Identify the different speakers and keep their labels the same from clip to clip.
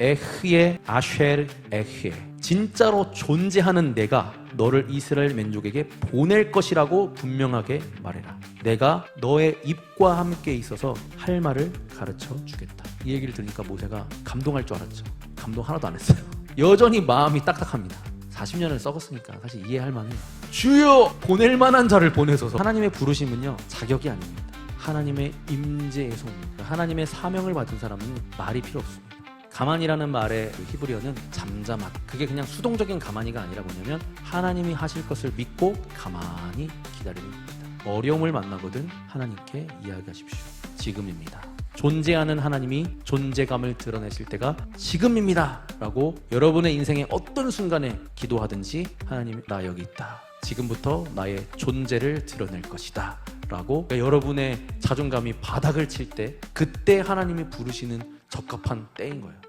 Speaker 1: 에흐에 아쉘 에흐에 진짜로 존재하는 내가 너를 이스라엘 민족에게 보낼 것이라고 분명하게 말해라. 내가 너의 입과 함께 있어서 할 말을 가르쳐 주겠다. 이 얘기를 들으니까 모세가 감동할 줄 알았죠. 감동 하나도 안 했어요. 여전히 마음이 딱딱합니다. 40년을 썩었으니까 사실 이해할 만해요. 주여 보낼 만한 자를 보내소서. 하나님의 부르심은요 자격이 아닙니다. 하나님의 임재의 소입니다. 하나님의 사명을 받은 사람은 말이 필요 없습니다. 가만이라는 말의 그 히브리어는 잠잠한 그게 그냥 수동적인 가만히가 아니라 뭐냐면 하나님이 하실 것을 믿고 가만히 기다리는 겁니다. 어려움을 만나거든 하나님께 이야기하십시오. 지금입니다. 존재하는 하나님이 존재감을 드러내실 때가 지금입니다. 라고 여러분의 인생의 어떤 순간에 기도하든지 하나님 나 여기 있다. 지금부터 나의 존재를 드러낼 것이다. 라고 그러니까 여러분의 자존감이 바닥을 칠 때 그때 하나님이 부르시는 적합한 때인 거예요.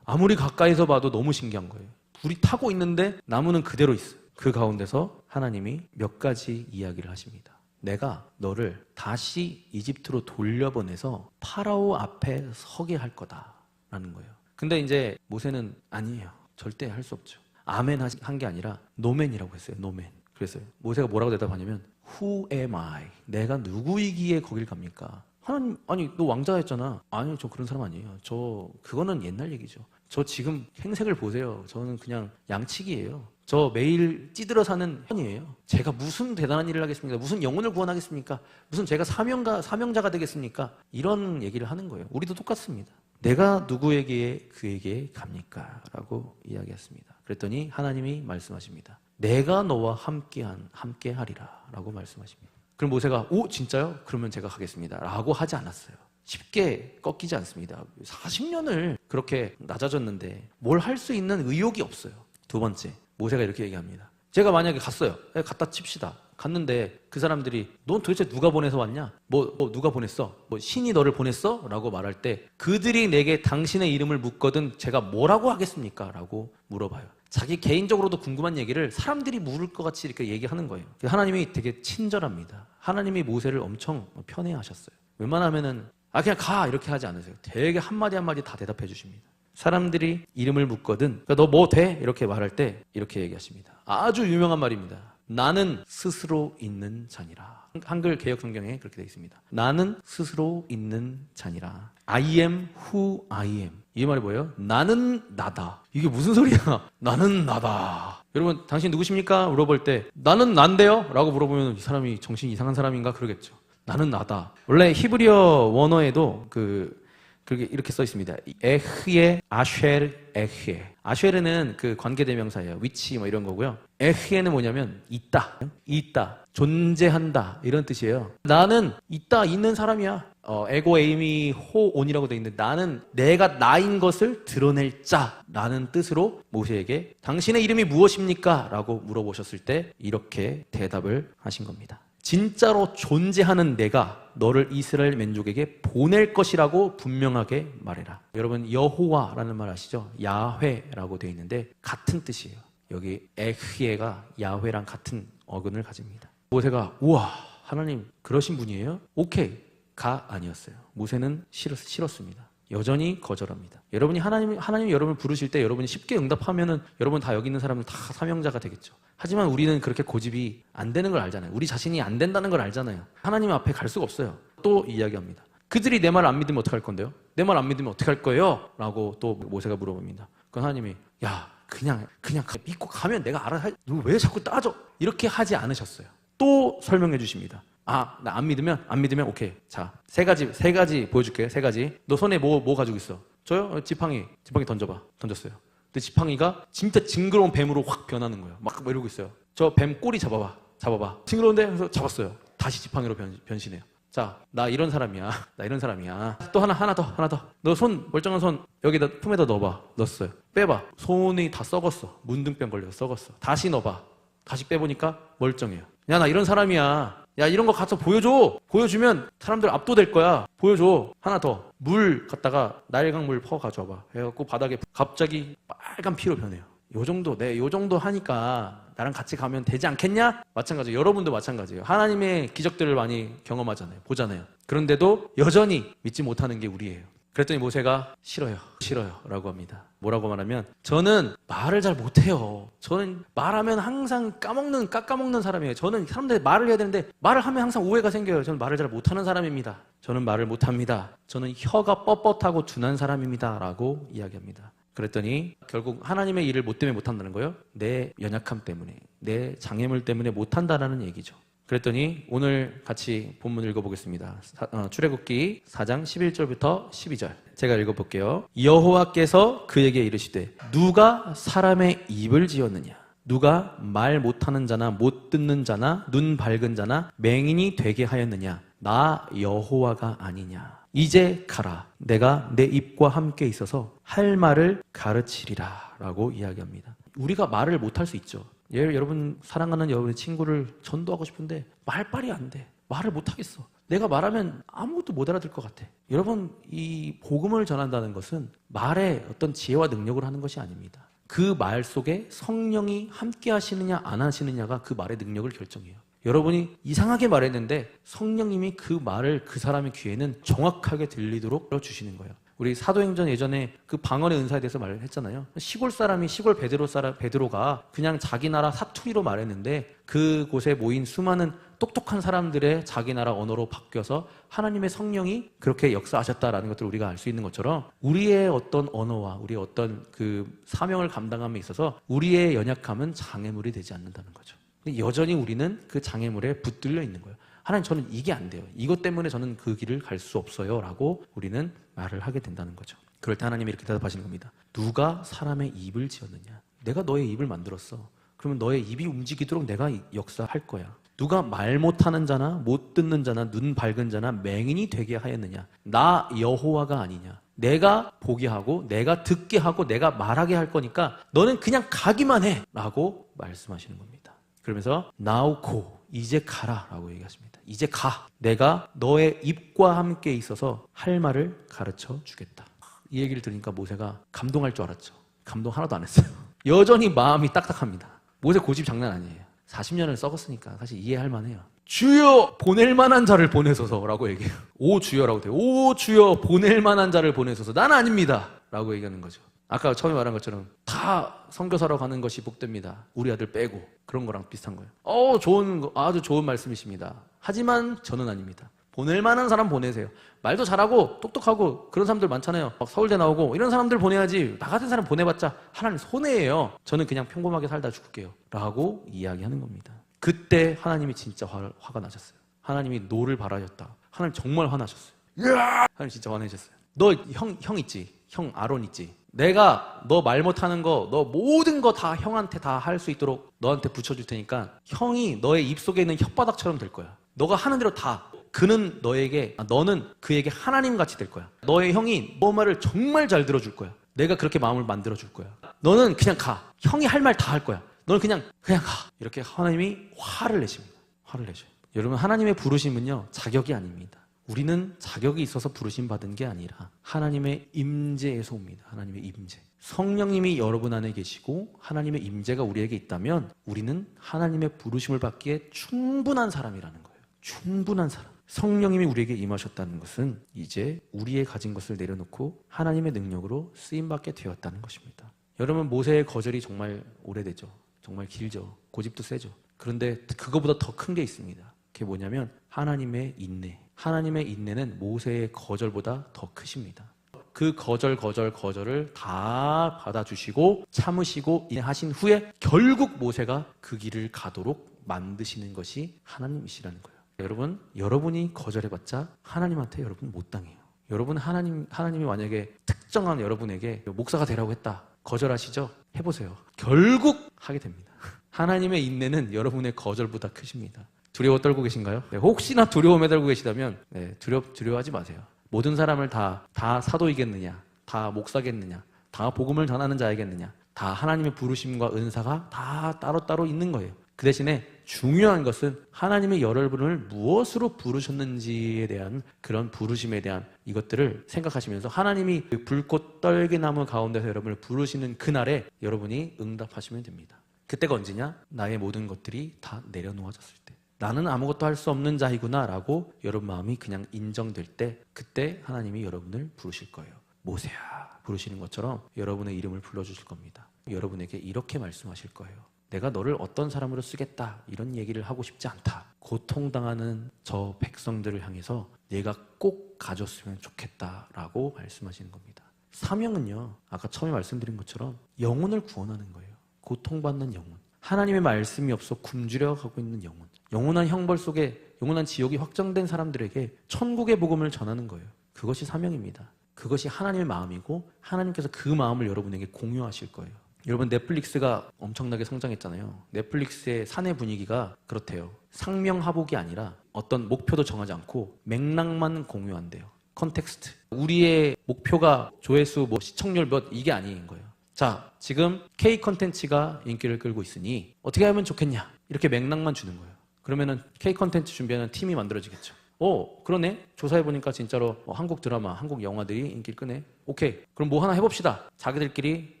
Speaker 1: 아무리 가까이서 봐도 너무 신기한 거예요. 불이 타고 있는데 나무는 그대로 있어요. 그 가운데서 하나님이 몇 가지 이야기를 하십니다. 내가 너를 다시 이집트로 돌려보내서 파라오 앞에 서게 할 거다라는 거예요. 근데 이제 모세는 아니에요. 절대 할 수 없죠. 아멘 한 게 아니라 노맨이라고 했어요. 노맨. 그랬어요. 모세가 뭐라고 대답하냐면 Who am I? 내가 누구이기에 거길 갑니까? 하나님 아니 너 왕자였잖아. 아니요 저 그런 사람 아니에요. 저 그거는 옛날 얘기죠. 저 지금 행색을 보세요. 저는 그냥 양치기예요. 저 매일 찌들어 사는 현이에요. 제가 무슨 대단한 일을 하겠습니까? 무슨 영혼을 구원하겠습니까? 무슨 제가 사명가 사명자가 되겠습니까? 이런 얘기를 하는 거예요. 우리도 똑같습니다. 내가 누구에게 그에게 갑니까? 라고 이야기했습니다. 그랬더니 하나님이 말씀하십니다. 내가 너와 함께한 함께하리라 라고 말씀하십니다. 그럼 모세가 오 진짜요? 그러면 제가 가겠습니다. 라고 하지 않았어요. 쉽게 꺾이지 않습니다. 40년을 그렇게 낮아졌는데 뭘 할 수 있는 의욕이 없어요. 두 번째, 모세가 이렇게 얘기합니다. 제가 만약에 갔어요. 네, 갖다 칩시다. 갔는데 그 사람들이 넌 도대체 누가 보내서 왔냐? 뭐, 뭐 누가 보냈어? 뭐 신이 너를 보냈어? 라고 말할 때 그들이 내게 당신의 이름을 묻거든 제가 뭐라고 하겠습니까? 라고 물어봐요. 자기 개인적으로도 궁금한 얘기를 사람들이 물을 것 같이 이렇게 얘기하는 거예요. 하나님이 되게 친절합니다. 하나님이 모세를 엄청 편애하셨어요. 웬만하면은 아 그냥 가 이렇게 하지 않으세요. 되게 한마디 한마디 다 대답해 주십니다. 사람들이 이름을 묻거든 그러니까 너 뭐 돼? 이렇게 말할 때 이렇게 얘기하십니다. 아주 유명한 말입니다. 나는 스스로 있는 자니라. 한글 개혁 성경에 그렇게 되어 있습니다. 나는 스스로 있는 자니라. I am who I am. 이 말이 뭐예요? 나는 나다. 이게 무슨 소리야? 나는 나다. 여러분, 당신 누구십니까? 물어볼 때, 나는 난데요? 라고 물어보면 이 사람이 정신이 이상한 사람인가? 그러겠죠. 나는 나다. 원래 히브리어 원어에도 그, 그렇게 이렇게 써 있습니다. 에흐에 아쉘 에흐에. 아쉘에는 그 관계 대명사예요. 위치 뭐 이런 거고요. 에흐에는 뭐냐면 있다, 있다, 존재한다 이런 뜻이에요. 나는 있다 있는 사람이야. 어, 에고 에이미 호온이라고 되어 있는데 나는 내가 나인 것을 드러낼 자라는 뜻으로 모세에게 당신의 이름이 무엇입니까? 라고 물어보셨을 때 이렇게 대답을 하신 겁니다. 진짜로 존재하는 내가 너를 이스라엘 민족에게 보낼 것이라고 분명하게 말해라. 여러분 여호와라는 말 아시죠? 야훼라고 되어 있는데 같은 뜻이에요. 여기 에흐예가 야훼랑 같은 어근을 가집니다. 모세가 우와 하나님 그러신 분이에요? 오케이 가 아니었어요. 모세는 싫었, 싫었습니다. 여전히 거절합니다. 여러분이 하나님 하나님 여러분을 부르실 때 여러분이 쉽게 응답하면은 여러분 다 여기 있는 사람은 다 사명자가 되겠죠. 하지만 우리는 그렇게 고집이 안 되는 걸 알잖아요. 우리 자신이 안 된다는 걸 알잖아요. 하나님 앞에 갈 수가 없어요. 또 이야기합니다. 그들이 내 말 안 믿으면 어떡할 건데요? 내 말 안 믿으면 어떡할 거예요? 라고 또 모세가 물어봅니다. 그 하나님이 야 그냥 그냥 믿고 가면 내가 알아서 너왜 자꾸 따져? 이렇게 하지 않으셨어요. 또 설명해 주십니다. 아, 나 안 믿으면 안 믿으면 오케이. 자, 세 가지 세 가지 보여줄게. 세 가지. 너 손에 뭐 뭐 가지고 있어? 저요? 어, 지팡이. 지팡이 던져봐. 던졌어요. 근데 지팡이가 진짜 징그러운 뱀으로 확 변하는 거예요. 막 이러고 있어요. 저 뱀 꼬리 잡아봐. 잡아봐. 징그러운데? 그래서 잡았어요. 다시 지팡이로 변, 변신해요. 자, 나 이런 사람이야. 나 이런 사람이야. 또 하나, 하나 더, 하나 더. 너 손, 멀쩡한 손, 여기다, 품에다 넣어봐. 넣었어요. 빼봐. 손이 다 썩었어. 문둥병 걸려서 썩었어. 다시 넣어봐. 다시 빼보니까 멀쩡해요. 야, 나 이런 사람이야. 야, 이런 거 가서 보여줘. 보여주면 사람들 압도될 거야. 보여줘. 하나 더. 물 갖다가 나일강 물 퍼 가져와봐. 해갖고 바닥에 갑자기 빨간 피로 변해요. 요 정도, 네, 요 정도 하니까 나랑 같이 가면 되지 않겠냐? 마찬가지예요. 여러분도 마찬가지예요. 하나님의 기적들을 많이 경험하잖아요. 보잖아요. 그런데도 여전히 믿지 못하는 게 우리예요. 그랬더니 모세가 싫어요, 싫어요 라고 합니다. 뭐라고 말하면 저는 말을 잘 못해요. 저는 말하면 항상 까먹는, 깎아먹는 사람이에요. 저는 사람들이 말을 해야 되는데 말을 하면 항상 오해가 생겨요. 저는 말을 잘 못하는 사람입니다. 저는 말을 못합니다. 저는 혀가 뻣뻣하고 둔한 사람입니다. 라고 이야기합니다. 그랬더니 결국 하나님의 일을 못 때문에 못한다는 거예요. 내 연약함 때문에, 내 장애물 때문에 못한다라는 얘기죠. 그랬더니 오늘 같이 본문 읽어보겠습니다. 사- 어, 출애굽기 4장 11절부터 12절. 제가 읽어볼게요. 여호와께서 그에게 이르시되 누가 사람의 입을 지었느냐? 누가 말 못하는 자나 못 듣는 자나 눈 밝은 자나 맹인이 되게 하였느냐? 나 여호와가 아니냐? 이제 가라. 내가 내 입과 함께 있어서 할 말을 가르치리라. 라고 이야기합니다. 우리가 말을 못할 수 있죠. 예, 여러분, 사랑하는 여러분의 친구를 전도하고 싶은데 말빨이 안 돼. 말을 못 하겠어. 내가 말하면 아무것도 못 알아들 것 같아. 여러분, 이 복음을 전한다는 것은 말의 어떤 지혜와 능력을 하는 것이 아닙니다. 그 말 속에 성령이 함께 하시느냐 안 하시느냐가 그 말의 능력을 결정해요. 여러분이 이상하게 말했는데 성령님이 그 말을 그 사람의 귀에는 정확하게 들리도록 주시는 거예요. 우리 사도행전 예전에 그 방언의 은사에 대해서 말을 했잖아요. 시골 사람이 시골 베드로 사람 베드로가 그냥 자기 나라 사투리로 말했는데 그곳에 모인 수많은 똑똑한 사람들의 자기 나라 언어로 바뀌어서 하나님의 성령이 그렇게 역사하셨다라는 것들을 우리가 알 수 있는 것처럼 우리의 어떤 언어와 우리의 어떤 그 사명을 감당함에 있어서 우리의 연약함은 장애물이 되지 않는다는 거죠. 여전히 우리는 그 장애물에 붙들려 있는 거예요. 하나님 저는 이게 안 돼요. 이것 때문에 저는 그 길을 갈 수 없어요 라고 우리는 말을 하게 된다는 거죠. 그럴 때 하나님이 이렇게 대답하시는 겁니다. 누가 사람의 입을 지었느냐? 내가 너의 입을 만들었어. 그러면 너의 입이 움직이도록 내가 역사할 거야. 누가 말 못하는 자나 못 듣는 자나 눈 밝은 자나 맹인이 되게 하였느냐? 나 여호와가 아니냐? 내가 보게 하고 내가 듣게 하고 내가 말하게 할 거니까 너는 그냥 가기만 해라고 말씀하시는 겁니다. 그러면서 나오고 이제 가라 라고 얘기하십니다. 이제 가. 내가 너의 입과 함께 있어서 할 말을 가르쳐 주겠다. 이 얘기를 들으니까 모세가 감동할 줄 알았죠. 감동 하나도 안 했어요. 여전히 마음이 딱딱합니다. 모세 고집 장난 아니에요. 40년을 썩었으니까 사실 이해할 만해요. 주여 보낼 만한 자를 보내소서라고 얘기해요. 오 주여라고 돼요. 오 주여 보낼 만한 자를 보내소서. 나는 아닙니다라고 얘기하는 거죠. 아까 처음에 말한 것처럼 다 선교사로 가는 것이 복됩니다. 우리 아들 빼고 그런 거랑 비슷한 거예요. 어 좋은 거, 아주 좋은 말씀이십니다. 하지만 저는 아닙니다. 보낼 만한 사람 보내세요. 말도 잘하고 똑똑하고 그런 사람들 많잖아요. 막 서울대 나오고 이런 사람들 보내야지. 나 같은 사람 보내봤자 하나님 손해예요. 저는 그냥 평범하게 살다 죽을게요. 라고 이야기하는 겁니다. 그때 하나님이 진짜 화, 화가 나셨어요. 하나님이 노를 바라셨다. 하나님 정말 화나셨어요. 하나님 진짜 화내셨어요. 너 형, 형 있지? 형 아론 있지? 내가 너 말 못하는 거, 너 모든 거 다 형한테 다 할 수 있도록 너한테 붙여줄 테니까 형이 너의 입속에 있는 혓바닥처럼 될 거야. 너가 하는 대로 다. 그는 너에게, 아, 너는 그에게 하나님 같이 될 거야. 너의 형이 너 말을 정말 잘 들어줄 거야. 내가 그렇게 마음을 만들어 줄 거야. 너는 그냥 가. 형이 할 말 다 할 거야. 너는 그냥, 그냥 가. 이렇게 하나님이 화를 내십니다. 화를 내셔요. 여러분, 하나님의 부르심은요, 자격이 아닙니다. 우리는 자격이 있어서 부르심 받은 게 아니라 하나님의 임재에서 옵니다. 하나님의 임재. 성령님이 여러분 안에 계시고 하나님의 임재가 우리에게 있다면 우리는 하나님의 부르심을 받기에 충분한 사람이라는 거예요. 충분한 사람. 성령님이 우리에게 임하셨다는 것은 이제 우리의 가진 것을 내려놓고 하나님의 능력으로 쓰임 받게 되었다는 것입니다. 여러분 모세의 거절이 정말 오래되죠. 정말 길죠. 고집도 세죠. 그런데 그거보다 더 큰 게 있습니다. 그게 뭐냐면 하나님의 인내. 하나님의 인내는 모세의 거절보다 더 크십니다. 그 거절, 거절, 거절을 다 받아주시고 참으시고 인내하신 후에 결국 모세가 그 길을 가도록 만드시는 것이 하나님이시라는 거예요. 여러분, 여러분이 거절해봤자 하나님한테 여러분 못 당해요. 여러분 하나님 하나님이 만약에 특정한 여러분에게 목사가 되라고 했다. 거절하시죠? 해보세요. 결국 하게 됩니다. 하나님의 인내는 여러분의 거절보다 크십니다. 두려워 떨고 계신가요? 네, 혹시나 두려움에 떨고 계시다면 네, 두려 두려워하지 마세요. 모든 사람을 다 다 사도이겠느냐? 다 목사겠느냐? 다 복음을 전하는 자이겠느냐? 다 하나님의 부르심과 은사가 다 따로 따로 있는 거예요. 그 대신에 중요한 것은 하나님의 여러분을 무엇으로 부르셨는지에 대한 그런 부르심에 대한 이것들을 생각하시면서 하나님이 그 불꽃 떨기나무 가운데서 여러분을 부르시는 그날에 여러분이 응답하시면 됩니다. 그때가 언제냐? 나의 모든 것들이 다 내려놓아졌을 때. 나는 아무것도 할 수 없는 자이구나라고 여러분 마음이 그냥 인정될 때 그때 하나님이 여러분을 부르실 거예요. 모세야 부르시는 것처럼 여러분의 이름을 불러주실 겁니다. 여러분에게 이렇게 말씀하실 거예요. 내가 너를 어떤 사람으로 쓰겠다 이런 얘기를 하고 싶지 않다. 고통당하는 저 백성들을 향해서 내가 꼭 가졌으면 좋겠다라고 말씀하시는 겁니다. 사명은요, 아까 처음에 말씀드린 것처럼 영혼을 구원하는 거예요. 고통받는 영혼. 하나님의 말씀이 없어 굶주려 가고 있는 영혼. 영원한 형벌 속에 영원한 지옥이 확정된 사람들에게 천국의 복음을 전하는 거예요. 그것이 사명입니다. 그것이 하나님의 마음이고 하나님께서 그 마음을 여러분에게 공유하실 거예요. 여러분 넷플릭스가 엄청나게 성장했잖아요. 넷플릭스의 사내 분위기가 그렇대요. 상명하복이 아니라 어떤 목표도 정하지 않고 맥락만 공유한대요. 컨텍스트. 우리의 목표가 조회수, 뭐 시청률 몇 이게 아닌 거예요. 자, 지금 K 컨텐츠가 인기를 끌고 있으니 어떻게 하면 좋겠냐? 이렇게 맥락만 주는 거예요. 그러면은 K 컨텐츠 준비하는 팀이 만들어지겠죠. 오, 그러네. 조사해 보니까 진짜로 어, 한국 드라마, 한국 영화들이 인기를 끄네. 오케이. 그럼 뭐 하나 해봅시다. 자기들끼리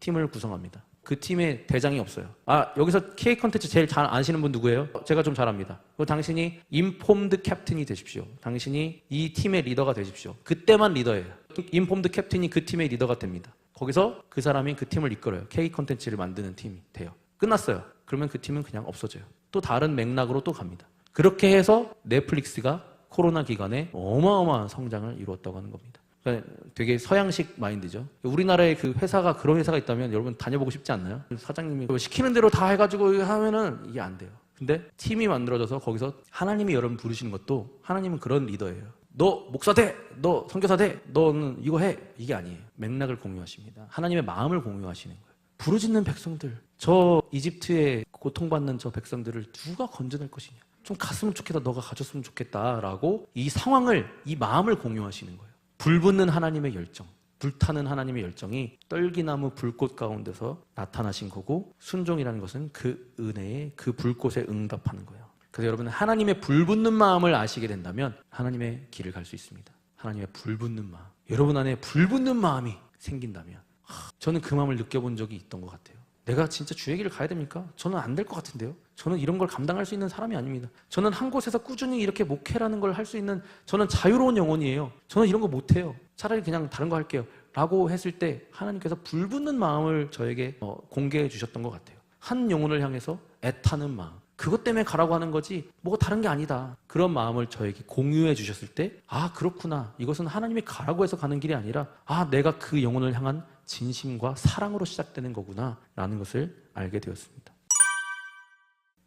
Speaker 1: 팀을 구성합니다. 그 팀에 대장이 없어요. 아, 여기서 K 컨텐츠 제일 잘 아시는 분 누구예요? 제가 좀 잘합니다. 그 당신이 인폼드 캡틴이 되십시오. 당신이 이 팀의 리더가 되십시오. 그때만 리더예요. 인폼드 캡틴이 그 팀의 리더가 됩니다. 거기서 그 사람이 그 팀을 이끌어요. K 컨텐츠를 만드는 팀이 돼요. 끝났어요. 그러면 그 팀은 그냥 없어져요. 또 다른 맥락으로 또 갑니다. 그렇게 해서 넷플릭스가 코로나 기간에 어마어마한 성장을 이루었다고 하는 겁니다. 그러니까 되게 서양식 마인드죠. 우리나라에 그 회사가 그런 회사가 있다면 여러분 다녀보고 싶지 않나요? 사장님이 시키는 대로 다 해가지고 하면은 이게 안 돼요. 근데 팀이 만들어져서 거기서 하나님이 여러분 부르시는 것도 하나님은 그런 리더예요. 너 목사 돼! 너 선교사 돼! 너는 이거 해! 이게 아니에요. 맥락을 공유하십니다. 하나님의 마음을 공유하시는 거예요. 부르짖는 백성들, 저 이집트에 고통받는 저 백성들을 누가 건져낼 것이냐? 좀 갔으면 좋겠다, 너가 가졌으면 좋겠다라고 이 상황을, 이 마음을 공유하시는 거예요. 불붙는 하나님의 열정, 불타는 하나님의 열정이 떨기나무 불꽃 가운데서 나타나신 거고 순종이라는 것은 그 은혜에 그 불꽃에 응답하는 거예요. 그래서 여러분은 하나님의 불붙는 마음을 아시게 된다면 하나님의 길을 갈 수 있습니다. 하나님의 불붙는 마음. 여러분 안에 불붙는 마음이 생긴다면 하, 저는 그 마음을 느껴본 적이 있던 것 같아요. 내가 진짜 주의 길을 가야 됩니까? 저는 안 될 것 같은데요. 저는 이런 걸 감당할 수 있는 사람이 아닙니다. 저는 한 곳에서 꾸준히 이렇게 목회라는 걸 할 수 있는 저는 자유로운 영혼이에요. 저는 이런 거 못해요. 차라리 그냥 다른 거 할게요. 라고 했을 때 하나님께서 불붙는 마음을 저에게 어, 공개해 주셨던 것 같아요. 한 영혼을 향해서 애타는 마음. 그것 때문에 가라고 하는 거지 뭐가 다른 게 아니다. 그런 마음을 저에게 공유해 주셨을 때 아 그렇구나. 이것은 하나님이 가라고 해서 가는 길이 아니라 아 내가 그 영혼을 향한 진심과 사랑으로 시작되는 거구나 라는 것을 알게 되었습니다.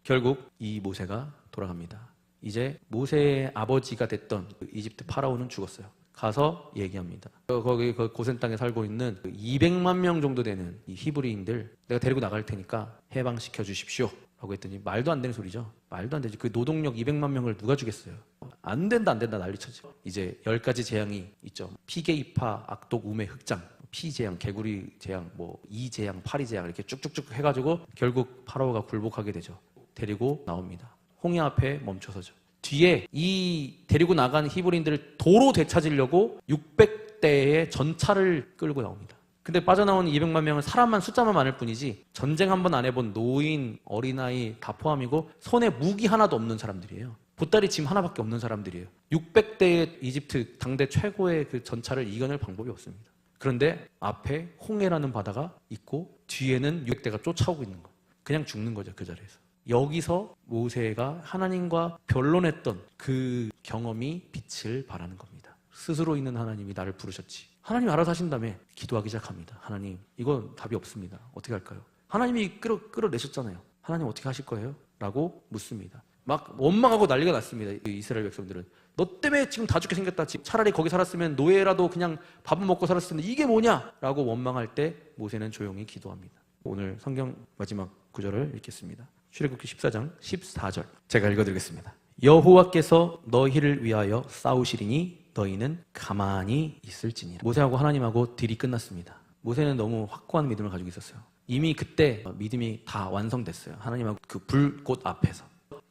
Speaker 1: 결국 이 모세가 돌아갑니다. 이제 모세의 아버지가 됐던 그 이집트 파라오는 죽었어요. 가서 얘기합니다. 어, 거기 그 고센 땅에 살고 있는 200만 명 정도 되는 이 히브리인들 내가 데리고 나갈 테니까 해방시켜 주십시오. 라고 했더니 말도 안 되는 소리죠. 말도 안 되지. 그 노동력 200만 명을 누가 주겠어요. 안 된다 안 된다 난리쳤죠. 이제 10가지 재앙이 있죠. 피계이파, 악독, 우매, 흑장, 피재앙, 개구리 재앙, 뭐 이재앙, 파리재앙 이렇게 쭉쭉쭉 해가지고 결국 파라오가 굴복하게 되죠. 데리고 나옵니다. 홍해 앞에 멈춰서죠. 뒤에 이 데리고 나간 히브리인들을 도로 되찾으려고 600대의 전차를 끌고 나옵니다. 근데 빠져나온 200만 명은 사람만 숫자만 많을 뿐이지 전쟁 한 번 안 해본 노인, 어린아이 다 포함이고 손에 무기 하나도 없는 사람들이에요. 보따리 짐 하나밖에 없는 사람들이에요. 600대의 이집트 당대 최고의 그 전차를 이겨낼 방법이 없습니다. 그런데 앞에 홍해라는 바다가 있고 뒤에는 600대가 쫓아오고 있는 거예요. 그냥 죽는 거죠, 그 자리에서. 여기서 모세가 하나님과 변론했던 그 경험이 빛을 발하는 겁니다. 스스로 있는 하나님이 나를 부르셨지. 하나님 알아서 하신다며 기도하기 시작합니다. 하나님, 이건 답이 없습니다. 어떻게 할까요? 하나님이 끌어, 끌어내셨잖아요. 하나님 어떻게 하실 거예요? 라고 묻습니다. 막 원망하고 난리가 났습니다. 이 이스라엘 백성들은. 너 때문에 지금 다 죽게 생겼다. 차라리 거기 살았으면 노예라도 그냥 밥은 먹고 살았을 텐데 이게 뭐냐? 라고 원망할 때 모세는 조용히 기도합니다. 오늘 성경 마지막 구절을 읽겠습니다. 출애굽기 14장 14절. 제가 읽어드리겠습니다. 여호와께서 너희를 위하여 싸우시리니 너희는 가만히 있을지니라. 모세하고 하나님하고 딜이 끝났습니다. 모세는 너무 확고한 믿음을 가지고 있었어요. 이미 그때 믿음이 다 완성됐어요. 하나님하고 그 불꽃 앞에서.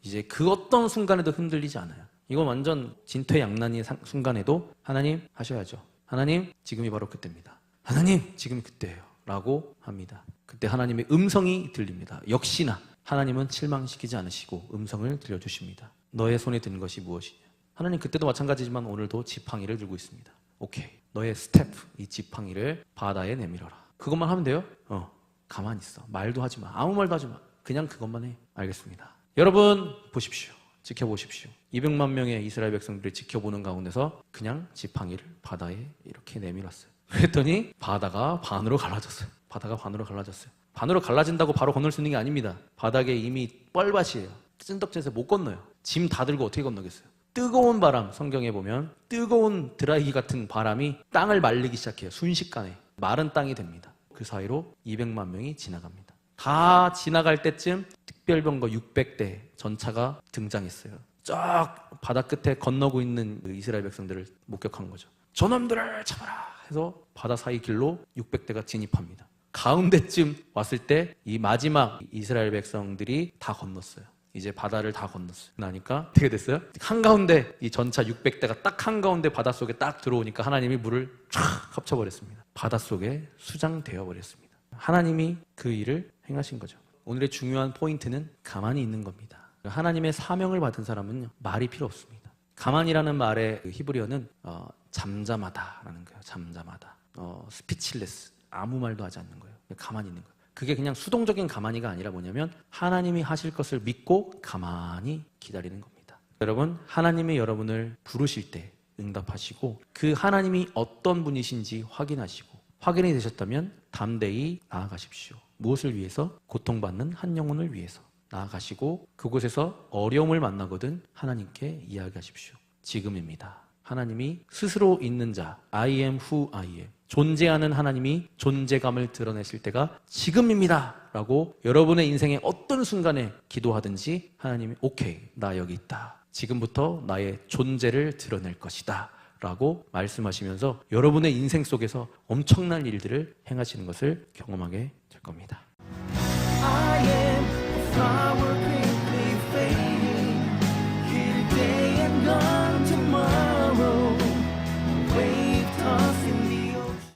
Speaker 1: 이제 그 어떤 순간에도 흔들리지 않아요. 이건 완전 진퇴양난의 상- 순간에도 하나님 하셔야죠. 하나님 지금이 바로 그때입니다. 하나님 지금이 그때예요. 라고 합니다. 그때 하나님의 음성이 들립니다. 역시나 하나님은 실망시키지 않으시고 음성을 들려주십니다. 너의 손에 든 것이 무엇이냐? 하나님 그때도 마찬가지지만 오늘도 지팡이를 들고 있습니다. 오케이. 너의 스텝, 이 지팡이를 바다에 내밀어라. 그것만 하면 돼요? 어. 가만히 있어. 말도 하지 마. 아무 말도 하지 마. 그냥 그것만 해. 알겠습니다. 여러분, 보십시오. 지켜보십시오. 200만 명의 이스라엘 백성들을 지켜보는 가운데서 그냥 지팡이를 바다에 이렇게 내밀었어요. 그랬더니 바다가 반으로 갈라졌어요. 바다가 반으로 갈라졌어요. 반으로 갈라진다고 바로 건널 수 있는 게 아닙니다. 바닥에 이미 뻘밭이에요. 찐덕진에서 못 건너요. 짐 다 들고 어떻게 건너겠어요? 뜨거운 바람, 성경에 보면 뜨거운 드라이기 같은 바람이 땅을 말리기 시작해요. 순식간에. 마른 땅이 됩니다. 그 사이로 200만 명이 지나갑니다. 다 지나갈 때쯤 특별병거 600대 전차가 등장했어요. 쫙 바다 끝에 건너고 있는 그 이스라엘 백성들을 목격한 거죠. 저놈들을 잡아라 해서 바다 사이 길로 600대가 진입합니다. 가운데쯤 왔을 때 이 마지막 이스라엘 백성들이 다 건넜어요. 이제 바다를 다 건넜어요. 나니까 어떻게 됐어요? 한가운데 이 전차 600대가 딱 한가운데 바닷속에 딱 들어오니까 하나님이 물을 쫙 합쳐버렸습니다. 바닷속에 수장되어 버렸습니다. 하나님이 그 일을 행하신 거죠. 오늘의 중요한 포인트는 가만히 있는 겁니다. 하나님의 사명을 받은 사람은 말이 필요 없습니다. 가만이라는 말의 그 히브리어는 어, 잠잠하다라는 거예요. 잠잠하다. 어, 스피치레스. 아무 말도 하지 않는 거예요. 가만히 있는 거예요. 그게 그냥 수동적인 가만히가 아니라 뭐냐면 하나님이 하실 것을 믿고 가만히 기다리는 겁니다. 여러분, 하나님이 여러분을 부르실 때 응답하시고 그 하나님이 어떤 분이신지 확인하시고 확인이 되셨다면 담대히 나아가십시오. 무엇을 위해서? 고통받는 한 영혼을 위해서 나아가시고 그곳에서 어려움을 만나거든 하나님께 이야기하십시오. 지금입니다. 하나님이 스스로 있는 자, I am who I am. 존재하는 하나님이 존재감을 드러내실 때가 지금입니다. 라고 여러분의 인생의 어떤 순간에 기도하든지 하나님이 오케이, 나 여기 있다. 지금부터 나의 존재를 드러낼 것이다. 라고 말씀하시면서 여러분의 인생 속에서 엄청난 일들을 행하시는 것을 경험하게 될 겁니다.